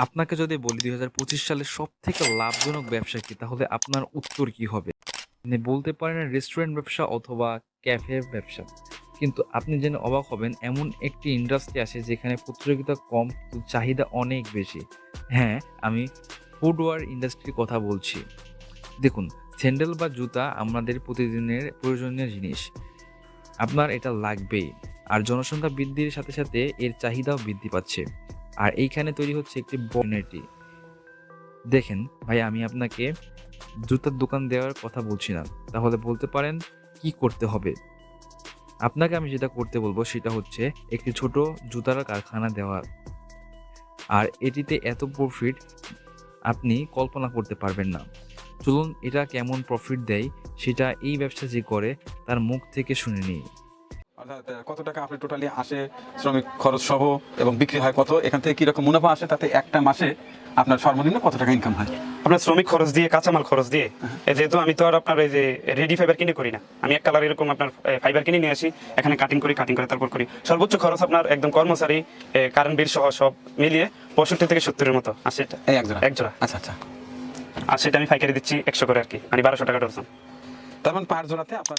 আপনাকে যদি বলি দুই হাজার পঁচিশ সালের সব থেকে লাভজনক ব্যবসা কি, তাহলে আপনার উত্তর কি হবে? আপনি বলতে পারেন রেস্টুরেন্ট ব্যবসা অথবা ক্যাফে ব্যবসা। কিন্তু আপনি জেনে অবাক হবেন, এমন একটি ইন্ডাস্ট্রি আছে যেখানে প্রতিযোগিতা কম চাহিদা অনেক বেশি। হ্যাঁ আমি ফুডওয়ার ইন্ডাস্ট্রির কথা বলছি। দেখুন স্যান্ডেল বা জুতা আমাদের প্রতিদিনের প্রয়োজনীয় জিনিস। আপনার এটা লাগবেই। আর জনসংখ্যা বৃদ্ধির সাথে সাথে এর চাহিদাও বৃদ্ধি পাচ্ছে। আর এইখানে তৈরি হচ্ছে একটি বনেটি দেখেন, ভাই, আমি আপনাকে জুতার দোকান দেওয়ার কথা বলছি না। তাহলে বলতে পারেন, কি করতে হবে? আপনাকে আমি যেটা করতে বলব, সেটা হচ্ছে একটি ছোট জুতার কারখানা দেওয়ার। আর এটিতে এত প্রফিট আপনি কল্পনা করতে পারবেন না। চলুন, এটা কেমন প্রফিট দেয়, সেটা এই ব্যবসা যে করে, তার মুখ থেকে শুনে নিই। অর্থাৎ কত টাকা আপনি টোটালি আসে শ্রমিক খরচ সহ এবং বিক্রি হয় কত এখান থেকে কীরকম মুনাফা আসে তাতে একটা মাসে আপনার সর্বনিম্ন কত টাকা ইনকাম হয়? আপনার শ্রমিক খরচ দিয়ে কাঁচামাল খরচ দিয়ে যেহেতু আমি তো আর আপনার এই যে রেডি ফাইবার কিনে করি না আমি এক কালার এরকম আপনার ফাইবার কিনে নিয়ে আসি এখানে কাটিং করি কাটিং করে তারপর করি। সর্বোচ্চ খরচ আপনার একদম কর্মচারী কারেন্ট বিল সহ সব মিলিয়ে পঁয়ষট্টি থেকে সত্তরের মতো আর সেটা এই এক জোড়া? আচ্ছা আচ্ছা। আর সেটা আমি ফাইকারি দিচ্ছি একশো করে আর কি মানে বারোশো টাকা ডজন। তার মানে পার জোড়াতে আপনার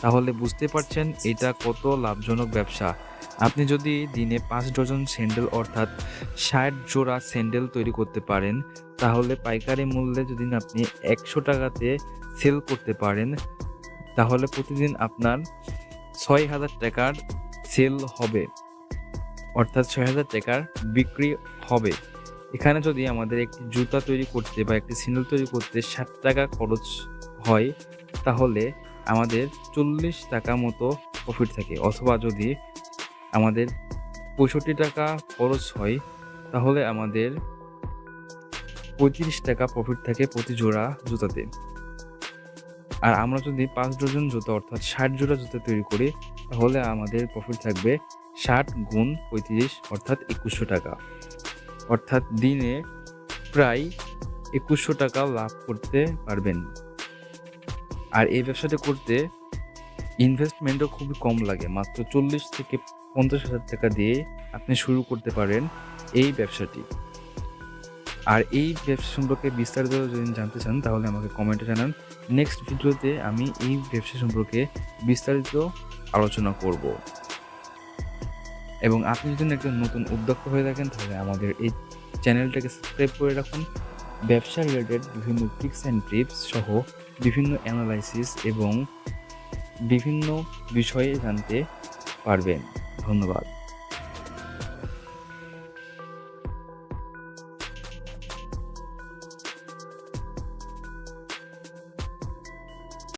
তাহলে বুঝতে পারছেন এটা কত লাভজনক ব্যবসা। আপনি যদি দিনে পাঁচ ডজন স্যান্ডেল অর্থাৎ ষাট জোড়া স্যান্ডেল তৈরি করতে পারেন, তাহলে পাইকারি মূল্যে যদি আপনি একশো টাকাতে সেল করতে পারেন, তাহলে প্রতিদিন আপনার ছয় হাজার টাকার সেল হবে। অর্থাৎ ছয় হাজার টাকার বিক্রি হবে। এখানে যদি আমাদের একটি জুতা তৈরি করতে বা একটি স্যান্ডেল তৈরি করতে ষাট টাকা খরচ হয়, তাহলে আমাদের চল্লিশ টাকা মতো প্রফিট থাকে। অথবা যদি আমাদের পঁয়ষট্টি টাকা খরচ হয়, তাহলে আমাদের পঁয়ত্রিশ টাকা প্রফিট থাকে প্রতি জোড়া জুতাতে। আর আমরা যদি পাঁচ ডজন জুতা অর্থাৎ ষাট জোড়া জুতা তৈরি করি, তাহলে আমাদের প্রফিট থাকবে ষাট গুণ পঁয়ত্রিশ অর্থাৎ একুশশো টাকা। অর্থাৎ দিনে প্রায় একুশশো টাকা লাভ করতে পারবেন। আর এই ব্যবসাটা করতে ইনভেস্টমেন্টও খুবই কম লাগে। মাত্র চল্লিশ থেকে পঞ্চাশ হাজার টাকা দিয়ে আপনি শুরু করতে পারেন এই ব্যবসাটি। আর এই ব্যবসা সম্পর্কে বিস্তারিত যদি জানতে চান, তাহলে আমাকে কমেন্টে জানান। নেক্সট ভিডিওতে আমি এই ব্যবসা সম্পর্কে বিস্তারিত আলোচনা করব। এবং আপনি যদি একজন নতুন উদ্যোক্তা হয়ে থাকেন, তাহলে আমাদের এই চ্যানেলটাকে সাবস্ক্রাইব করে রাখুন। ব্যবসা রিলেটেড বিভিন্ন টিপস অ্যান্ড ট্রিপস সহ বিভিন্ন অ্যানালাইসিস এবং বিভিন্ন বিষয়ে জানতে পারবেন। ধন্যবাদ।